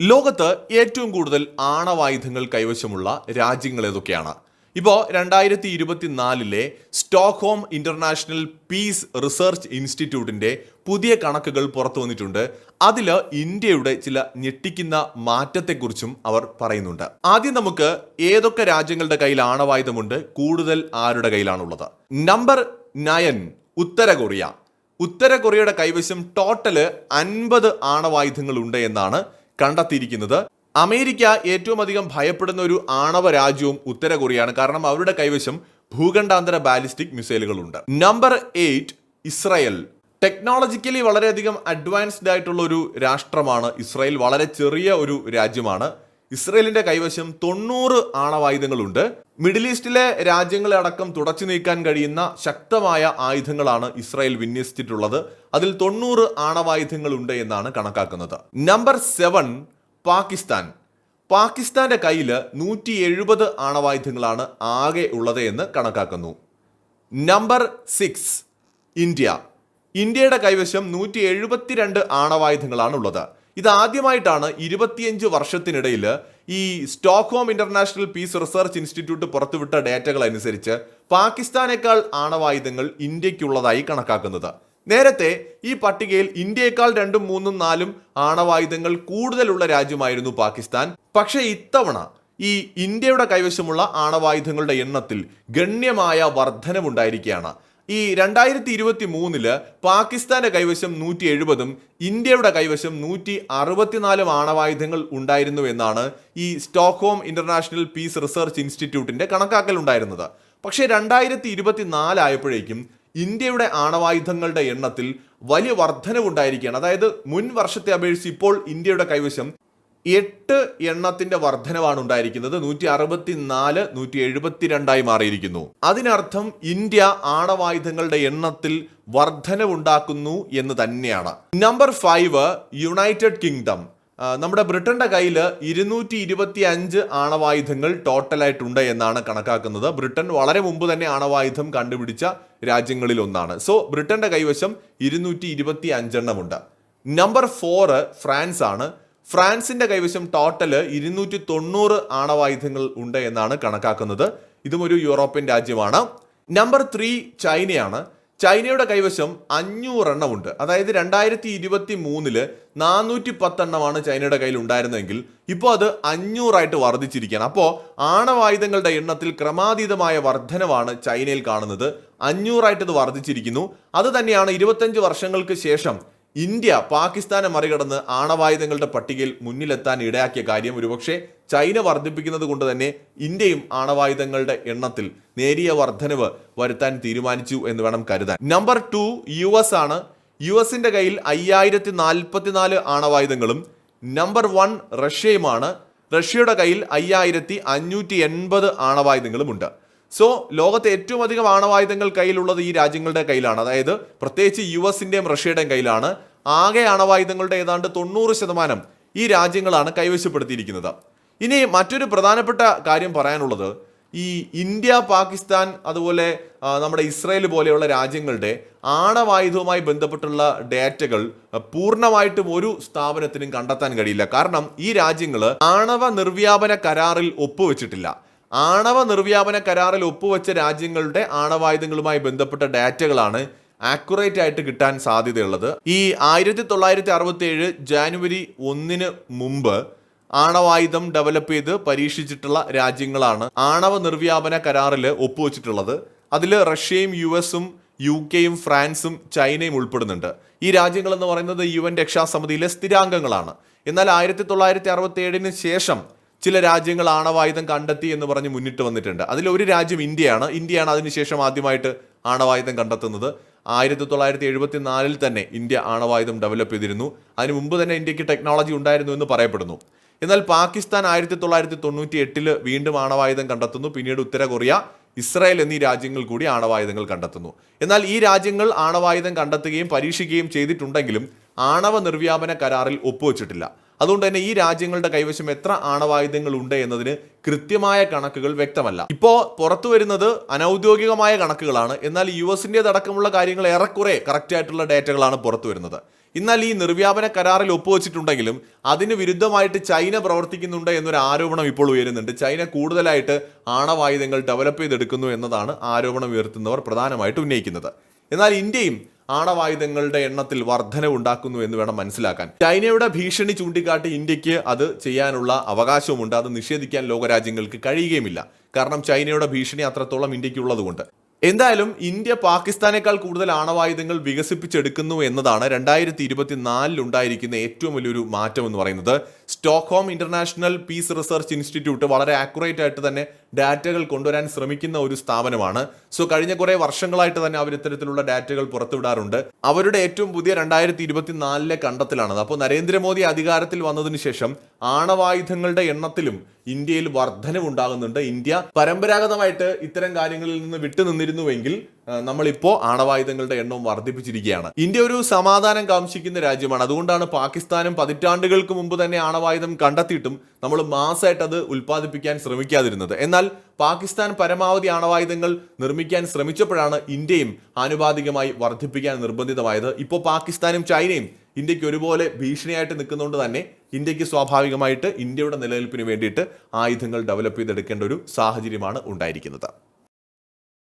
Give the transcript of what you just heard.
ലോകത്ത് ഏറ്റവും കൂടുതൽ ആണവായുധങ്ങൾ കൈവശമുള്ള രാജ്യങ്ങൾ ഏതൊക്കെയാണ്? ഇപ്പോൾ രണ്ടായിരത്തി ഇരുപത്തിനാലിലെ സ്റ്റോക്ക്ഹോം ഇന്റർനാഷണൽ പീസ് റിസർച്ച് ഇൻസ്റ്റിറ്റ്യൂട്ടിന്റെ പുതിയ കണക്കുകൾ പുറത്തു വന്നിട്ടുണ്ട്. അതിൽ ഇന്ത്യയുടെ ചില ഞെട്ടിക്കുന്ന മാറ്റത്തെക്കുറിച്ചും അവർ പറയുന്നുണ്ട്. ആദ്യം നമുക്ക് ഏതൊക്കെ രാജ്യങ്ങളുടെ കയ്യിൽ ആണവായുധമുണ്ട്? കൂടുതൽ ആരുടെ കയ്യിലാണുള്ളത്? നമ്പർ നയൻ ഉത്തര കൊറിയ. ഉത്തര കൊറിയയുടെ കൈവശം ടോട്ടൽ അൻപത് ആണവായുധങ്ങൾ ഉണ്ട് എന്നാണ് കണ്ടെത്തിയിരിക്കുന്നത്. അമേരിക്ക ഏറ്റവും അധികം ഭയപ്പെടുന്ന ഒരു ആണവ രാജ്യവും ഉത്തര കൊറിയയാണ്. കാരണം അവരുടെ കൈവശം ഭൂഖണ്ഡാന്തര ballistic മിസൈലുകളുണ്ട്. Number eight Israel. Technologically വളരെയധികം അഡ്വാൻസ്ഡ് ആയിട്ടുള്ള ഒരു രാഷ്ട്രമാണ് ഇസ്രായേൽ. വളരെ ചെറിയ ഒരു രാജ്യമാണ്. ഇസ്രയേലിന്റെ കൈവശം തൊണ്ണൂറ് ആണവായുധങ്ങളുണ്ട്. മിഡിൽ ഈസ്റ്റിലെ രാജ്യങ്ങളെ അടക്കം തുടച്ചു നീക്കാൻ കഴിയുന്ന ശക്തമായ ആയുധങ്ങളാണ് ഇസ്രായേൽ വിന്യസിച്ചിട്ടുള്ളത്. അതിൽ തൊണ്ണൂറ് ആണവായുധങ്ങളുണ്ട് എന്നാണ് കണക്കാക്കുന്നത്. Number seven Pakistan. പാകിസ്ഥാന്റെ കയ്യിൽ നൂറ്റി എഴുപത് ആണവായുധങ്ങളാണ് ആകെ ഉള്ളത് എന്ന് കണക്കാക്കുന്നു. Number six India. ഇന്ത്യയുടെ കൈവശം നൂറ്റി എഴുപത്തിരണ്ട് ആണവായുധങ്ങളാണ് ഉള്ളത്. ഇതാദ്യമായിട്ടാണ് ഇരുപത്തിയഞ്ച് വർഷത്തിനിടയിൽ ഈ Stockholm international peace research institute പുറത്തുവിട്ട ഡേറ്റകൾ അനുസരിച്ച് പാകിസ്ഥാനേക്കാൾ ആണവായുധങ്ങൾ ഇന്ത്യക്കുള്ളതായി കണക്കാക്കുന്നത്. നേരത്തെ ഈ പട്ടികയിൽ ഇന്ത്യയേക്കാൾ രണ്ടും മൂന്നും നാലും ആണവായുധങ്ങൾ കൂടുതലുള്ള രാജ്യമായിരുന്നു പാകിസ്ഥാൻ. പക്ഷേ ഇത്തവണ ഈ ഇന്ത്യയുടെ കൈവശമുള്ള ആണവായുധങ്ങളുടെ എണ്ണത്തിൽ ഗണ്യമായ വർധനവുണ്ടായിരിക്കുകയാണ്. ഈ രണ്ടായിരത്തി ഇരുപത്തി മൂന്നിൽ പാകിസ്ഥാന്റെ കൈവശം നൂറ്റി എഴുപതും ഇന്ത്യയുടെ കൈവശം നൂറ്റി അറുപത്തിനാലും ആണവായുധങ്ങൾ ഉണ്ടായിരുന്നു എന്നാണ് ഈ സ്റ്റോക്ക്ഹോം ഇന്റർനാഷണൽ പീസ് റിസർച്ച് ഇൻസ്റ്റിറ്റ്യൂട്ടിന്റെ കണക്കാക്കൽ ഉണ്ടായിരുന്നത് പക്ഷേ രണ്ടായിരത്തി ഇരുപത്തി നാലായപ്പോഴേക്കും ഇന്ത്യയുടെ ആണവായുധങ്ങളുടെ എണ്ണത്തിൽ വലിയ വർധനവുണ്ടായിരിക്കുകയാണ്. അതായത് മുൻ വർഷത്തെ അപേക്ഷിച്ച് ഇപ്പോൾ ഇന്ത്യയുടെ കൈവശം എട്ട് എണ്ണത്തിന്റെ വർധനവാണ് ഉണ്ടായിരിക്കുന്നത്. നൂറ്റി അറുപത്തി നാല് നൂറ്റി എഴുപത്തിരണ്ടായി മാറിയിരിക്കുന്നു. അതിനർത്ഥം ഇന്ത്യ ആണവായുധങ്ങളുടെ എണ്ണത്തിൽ വർധനവുണ്ടാക്കുന്നു എന്ന് തന്നെയാണ്. നമ്പർ ഫൈവ് യുണൈറ്റഡ് കിങ്ഡം നമ്മുടെ ബ്രിട്ടന്റെ കയ്യിൽ ഇരുന്നൂറ്റി ഇരുപത്തി അഞ്ച് ആണവായുധങ്ങൾ ടോട്ടലായിട്ടുണ്ട് എന്നാണ് കണക്കാക്കുന്നത്. ബ്രിട്ടൻ വളരെ മുമ്പ് തന്നെ ആണവായുധം കണ്ടുപിടിച്ച രാജ്യങ്ങളിൽ ഒന്നാണ്. സോ ബ്രിട്ടന്റെ കൈവശം ഇരുന്നൂറ്റി ഇരുപത്തി അഞ്ചെണ്ണമുണ്ട് നമ്പർ ഫോറ് ഫ്രാൻസ് ആണ് ഫ്രാൻസിന്റെ കൈവശം ടോട്ടൽ ഇരുന്നൂറ്റി തൊണ്ണൂറ് ആണവായുധങ്ങൾ ഉണ്ട് എന്നാണ് കണക്കാക്കുന്നത്. ഇതും ഒരു യൂറോപ്യൻ രാജ്യമാണ്. നമ്പർ ത്രീ ചൈനയാണ്. ചൈനയുടെ കൈവശം അഞ്ഞൂറെണ്ണമുണ്ട് അതായത് രണ്ടായിരത്തി ഇരുപത്തി മൂന്നിൽ നാനൂറ്റി പത്തെണ്ണമാണ് ചൈനയുടെ കയ്യിൽ ഉണ്ടായിരുന്നെങ്കിൽ ഇപ്പോൾ അത് അഞ്ഞൂറായിട്ട് വർദ്ധിച്ചിരിക്കുകയാണ്. അപ്പോൾ ആണവായുധങ്ങളുടെ എണ്ണത്തിൽ ക്രമാതീതമായ വർധനവാണ് ചൈനയിൽ കാണുന്നത്. അഞ്ഞൂറായിട്ട് ഇത് വർദ്ധിച്ചിരിക്കുന്നു. അത് തന്നെയാണ് ഇരുപത്തഞ്ച് വർഷങ്ങൾക്ക് ശേഷം ഇന്ത്യ പാകിസ്ഥാനെ മറികടന്ന് ആണവായുധങ്ങളുടെ പട്ടികയിൽ മുന്നിലെത്താൻ ഇടയാക്കിയ കാര്യം ഒരുപക്ഷെ ചൈന വർദ്ധിപ്പിക്കുന്നത് കൊണ്ട് തന്നെ ഇന്ത്യയും ആണവായുധങ്ങളുടെ എണ്ണത്തിൽ നേരിയ വർധനവ് വരുത്താൻ തീരുമാനിച്ചു എന്ന് വേണം കരുതാൻ. നമ്പർ ടു യു എസ് ആണ്. യു എസിന്റെ കയ്യിൽ അയ്യായിരത്തി നാൽപ്പത്തിനാല് ആണവായുധങ്ങളും നമ്പർ വൺ റഷ്യയുമാണ്. റഷ്യയുടെ കയ്യിൽ അയ്യായിരത്തി അഞ്ഞൂറ്റി എൺപത് ആണവായുധങ്ങളും ഉണ്ട് സോ ലോകത്തെ ഏറ്റവും അധികം ആണവായുധങ്ങൾ കയ്യിലുള്ളത് ഈ രാജ്യങ്ങളുടെ കയ്യിലാണ്. അതായത് പ്രത്യേകിച്ച് യു എസിന്റെയും റഷ്യയുടെയും കയ്യിലാണ് ആകെ ആണവായുധങ്ങളുടെ ഏതാണ്ട് തൊണ്ണൂറ് ശതമാനം ഈ രാജ്യങ്ങളാണ് കൈവശപ്പെടുത്തിയിരിക്കുന്നത്. ഇനി മറ്റൊരു പ്രധാനപ്പെട്ട കാര്യം പറയാനുള്ളത് ഈ ഇന്ത്യ പാകിസ്ഥാൻ അതുപോലെ നമ്മുടെ ഇസ്രയേൽ പോലെയുള്ള രാജ്യങ്ങളുടെ ആണവായുധവുമായി ബന്ധപ്പെട്ടുള്ള ഡാറ്റകൾ പൂർണമായിട്ടും ഒരു സ്ഥാപനത്തിനും കണ്ടെത്താൻ കഴിയില്ല. കാരണം ഈ രാജ്യങ്ങൾ ആണവ നിർവ്യാപന കരാറിൽ ഒപ്പുവെച്ചിട്ടില്ല. ആണവ നിർവ്യാപന കരാറിൽ ഒപ്പുവെച്ച രാജ്യങ്ങളുടെ ആണവായുധങ്ങളുമായി ബന്ധപ്പെട്ട ഡാറ്റകളാണ് ആക്യുറേറ്റ് ആയിട്ട് കിട്ടാൻ സാധ്യതയുള്ളത്. ഈ ആയിരത്തി തൊള്ളായിരത്തി അറുപത്തി ഏഴ് ജാനുവരി ഒന്നിന് മുമ്പ് ആണവായുധം ഡെവലപ്പ് ചെയ്ത് പരീക്ഷിച്ചിട്ടുള്ള രാജ്യങ്ങളാണ് ആണവ നിർവ്യാപന കരാറിൽ ഒപ്പുവെച്ചിട്ടുള്ളത്. അതിൽ റഷ്യയും യു എസും യു കെയും ഫ്രാൻസും ചൈനയും ഉൾപ്പെടുന്നുണ്ട്. ഈ രാജ്യങ്ങൾ എന്ന് പറയുന്നത് യു എൻ രക്ഷാസമിതിയിലെ സ്ഥിരാംഗങ്ങളാണ്. എന്നാൽ ആയിരത്തി തൊള്ളായിരത്തി അറുപത്തി ഏഴിന് ശേഷം ചില രാജ്യങ്ങൾ ആണവായുധം കണ്ടെത്തി എന്ന് പറഞ്ഞ് മുന്നിട്ട് വന്നിട്ടുണ്ട്. അതിൽ ഒരു രാജ്യം ഇന്ത്യയാണ്. ഇന്ത്യയാണ് അതിനുശേഷം ആദ്യമായിട്ട് ആണവായുധം കണ്ടെത്തുന്നത്. ആയിരത്തി തൊള്ളായിരത്തി എഴുപത്തി നാലിൽ തന്നെ ഇന്ത്യ ആണവായുധം ഡെവലപ്പ് ചെയ്തിരുന്നു. അതിന് മുമ്പ് തന്നെ ഇന്ത്യയ്ക്ക് ടെക്നോളജി ഉണ്ടായിരുന്നു എന്ന് പറയപ്പെടുന്നു. എന്നാൽ പാകിസ്ഥാൻ ആയിരത്തി തൊള്ളായിരത്തി തൊണ്ണൂറ്റി എട്ടിൽ വീണ്ടും ആണവായുധം കണ്ടെത്തുന്നു. പിന്നീട് ഉത്തര കൊറിയ ഇസ്രായേൽ എന്നീ രാജ്യങ്ങൾ കൂടി ആണവായുധങ്ങൾ കണ്ടെത്തുന്നു. എന്നാൽ ഈ രാജ്യങ്ങൾ ആണവായുധം കണ്ടെത്തുകയും പരീക്ഷിക്കുകയും ചെയ്തിട്ടുണ്ടെങ്കിലും ആണവ നിർവ്യാപന കരാറിൽ ഒപ്പുവെച്ചിട്ടില്ല. അതുകൊണ്ട് തന്നെ ഈ രാജ്യങ്ങളുടെ കൈവശം എത്ര ആണവായുധങ്ങൾ ഉണ്ട് എന്നതിന് കൃത്യമായ കണക്കുകൾ വ്യക്തമല്ല. ഇപ്പോൾ പുറത്തു വരുന്നത് അനൗദ്യോഗികമായ കണക്കുകളാണ്. എന്നാൽ യു എസിന്റെതടക്കമുള്ള കാര്യങ്ങൾ ഏറെക്കുറെ കറക്റ്റ് ആയിട്ടുള്ള ഡേറ്റകളാണ് പുറത്തു വരുന്നത്. എന്നാൽ ഈ നിർവ്യാപന കരാറിൽ ഒപ്പുവെച്ചിട്ടുണ്ടെങ്കിലും അതിന് വിരുദ്ധമായിട്ട് ചൈന പ്രവർത്തിക്കുന്നുണ്ട് എന്നൊരു ആരോപണം ഇപ്പോൾ ഉയരുന്നുണ്ട്. ചൈന കൂടുതലായിട്ട് ആണവായുധങ്ങൾ ഡെവലപ്പ് ചെയ്തെടുക്കുന്നു എന്നതാണ് ആരോപണം ഉയർത്തുന്നവർ പ്രധാനമായിട്ട് ഉന്നയിക്കുന്നത്. എന്നാൽ ഇന്ത്യയും ആണവായുധങ്ങളുടെ എണ്ണത്തിൽ വർധനവുണ്ടാക്കുന്നു എന്ന് വേണം മനസ്സിലാക്കാൻ. ചൈനയുടെ ഭീഷണി ചൂണ്ടിക്കാട്ടി ഇന്ത്യയ്ക്ക് അത് ചെയ്യാനുള്ള അവകാശവുമുണ്ട്. അത് നിഷേധിക്കാൻ ലോകരാജ്യങ്ങൾക്ക് കഴിയുകയുമില്ല. കാരണം ചൈനയുടെ ഭീഷണി അത്രത്തോളം ഇന്ത്യക്കുള്ളതുകൊണ്ട് എന്തായാലും ഇന്ത്യ പാകിസ്ഥാനേക്കാൾ കൂടുതൽ ആണവായുധങ്ങൾ വികസിപ്പിച്ചെടുക്കുന്നു എന്നതാണ് രണ്ടായിരത്തി ഇരുപത്തിനാലിൽ ഉണ്ടായിരിക്കുന്ന ഏറ്റവും വലിയൊരു മാറ്റം എന്ന് പറയുന്നത്. Stockholm international peace research institute വളരെ ആക്യുറേറ്റ് ആയിട്ട് തന്നെ ഡാറ്റകൾ കൊണ്ടുവരാൻ ശ്രമിക്കുന്ന ഒരു സ്ഥാപനമാണ്. സോ കഴിഞ്ഞ കുറെ വർഷങ്ങളായിട്ട് തന്നെ അവർ ഇത്തരത്തിലുള്ള ഡാറ്റകൾ പുറത്തുവിടാറുണ്ട്. അവരുടെ ഏറ്റവും പുതിയ രണ്ടായിരത്തി ഇരുപത്തിനാലിലെ കണ്ടെത്തലാണത്. അപ്പോൾ നരേന്ദ്രമോദി അധികാരത്തിൽ വന്നതിന് ശേഷം ആണവായുധങ്ങളുടെ എണ്ണത്തിലും ഇന്ത്യയിൽ വർധനവുണ്ടാകുന്നുണ്ട്. ഇന്ത്യ പരമ്പരാഗതമായിട്ട് ഇത്തരം കാര്യങ്ങളിൽ നിന്ന് വിട്ടുനിന്നിരുന്നുവെങ്കിൽ നമ്മളിപ്പോൾ നമ്മളിപ്പോ ആണവായുധങ്ങളുടെ എണ്ണം വർദ്ധിപ്പിച്ചിരിക്കുകയാണ്. ഇന്ത്യ ഒരു സമാധാനം കാംക്ഷിക്കുന്ന രാജ്യമാണ്. അതുകൊണ്ടാണ് പാകിസ്ഥാനും പതിറ്റാണ്ടുകൾക്ക് മുമ്പ് തന്നെ ആണവായുധം കണ്ടെത്തിയിട്ടും നമ്മൾ മാസമായിട്ട് അത് ഉൽപ്പാദിപ്പിക്കാൻ ശ്രമിക്കാതിരുന്നത്. എന്നാൽ പാകിസ്ഥാൻ പരമാവധി ആണവായുധങ്ങൾ നിർമ്മിക്കാൻ ശ്രമിച്ചപ്പോഴാണ് ഇന്ത്യയും ആനുപാതികമായി വർദ്ധിപ്പിക്കാൻ നിർബന്ധിതമായത്. ഇപ്പോൾ പാകിസ്ഥാനും ചൈനയും ഇന്ത്യയ്ക്ക് ഒരുപോലെ ഭീഷണിയായിട്ട് നിൽക്കുന്നതുകൊണ്ട് തന്നെ ഇന്ത്യയ്ക്ക് സ്വാഭാവികമായിട്ട് ഇന്ത്യയുടെ നിലനിൽപ്പിന് വേണ്ടിയിട്ട് ആയുധങ്ങൾ ഡെവലപ്പ് ചെയ്തെടുക്കേണ്ട ഒരു സാഹചര്യമാണ് ഉണ്ടായിരിക്കുന്നത്.